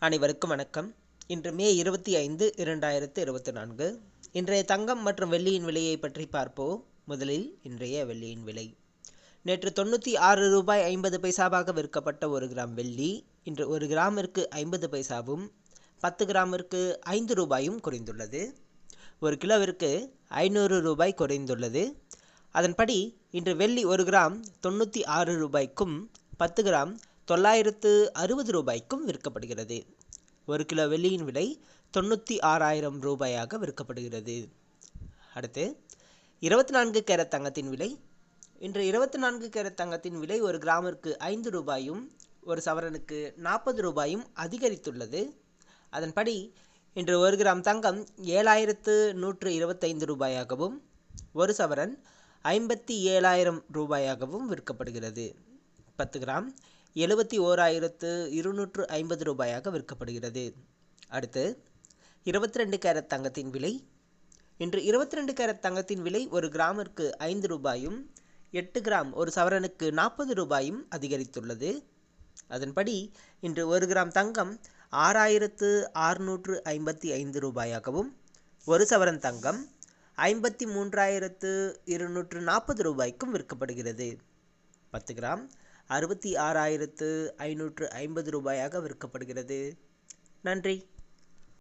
அனைவருக்கும் வணக்கம். இன்று மே இருபத்தி ஐந்து இரண்டாயிரத்து இருபத்தி நான்கு. இன்றைய தங்கம் மற்றும் வெள்ளியின் விலையை பற்றி பார்ப்போம். முதலில் இன்றைய வெள்ளியின் விலை. நேற்று தொண்ணூற்றி ஆறு ரூபாய் ஐம்பது பைசாவாக விற்கப்பட்ட ஒரு கிராம் வெள்ளி இன்று ஒரு கிராமிற்கு ஐம்பது பைசாவும் பத்து கிராமிற்கு ஐந்து ரூபாயும் குறைந்துள்ளது. ஒரு கிலோவிற்கு ஐநூறு ரூபாய் குறைந்துள்ளது. அதன்படி இன்று வெள்ளி ஒரு கிராம் தொண்ணூற்றி ஆறு ரூபாய்க்கும் பத்து கிராம் தொள்ளாயிரத்து அறுபது ரூபாய்க்கும் விற்கப்படுகிறது. ஒரு கிலோ வெள்ளியின் விலை தொண்ணூற்றி ஆறாயிரம் ரூபாயாக விற்கப்படுகிறது. அடுத்து இருபத்தி நான்கு கேரட் தங்கத்தின் விலை. இன்று இருபத்தி நான்கு கேரட் தங்கத்தின் விலை ஒரு கிராமிற்கு ஐந்து ரூபாயும் ஒரு சவரனுக்கு நாற்பது ரூபாயும் அதிகரித்துள்ளது. அதன்படி இன்று ஒரு கிராம் தங்கம் ஏழாயிரத்து நூற்று இருபத்தைந்து ரூபாயாகவும் ஒரு சவரன் ஐம்பத்தி ஏழாயிரம் ரூபாயாகவும் விற்கப்படுகிறது. பத்து கிராம் எழுபத்தி ஓராயிரத்து இருநூற்று ஐம்பது ரூபாயாக விற்கப்படுகிறது. அடுத்து இருபத்தி ரெண்டு கேரட் தங்கத்தின் விலை. இன்று இருபத்தி ரெண்டு கேரட் தங்கத்தின் விலை ஒரு கிராமிற்கு ஐந்து ரூபாயும் எட்டு கிராம் ஒரு சவரனுக்கு நாற்பது ரூபாயும் அதிகரித்துள்ளது. அதன்படி இன்று ஒரு கிராம் தங்கம் ஆறாயிரத்து ஆறுநூற்று ஐம்பத்தி ஐந்து ரூபாயாகவும் ஒரு சவரன் தங்கம் ஐம்பத்தி மூன்றாயிரத்து இருநூற்று நாற்பது ரூபாய்க்கும் விற்கப்படுகிறது. பத்து கிராம் அறுபத்தி ஆறாயிரத்து ஐநூற்று ஐம்பது ரூபாயாக விற்கப்படுகிறது. நன்றி.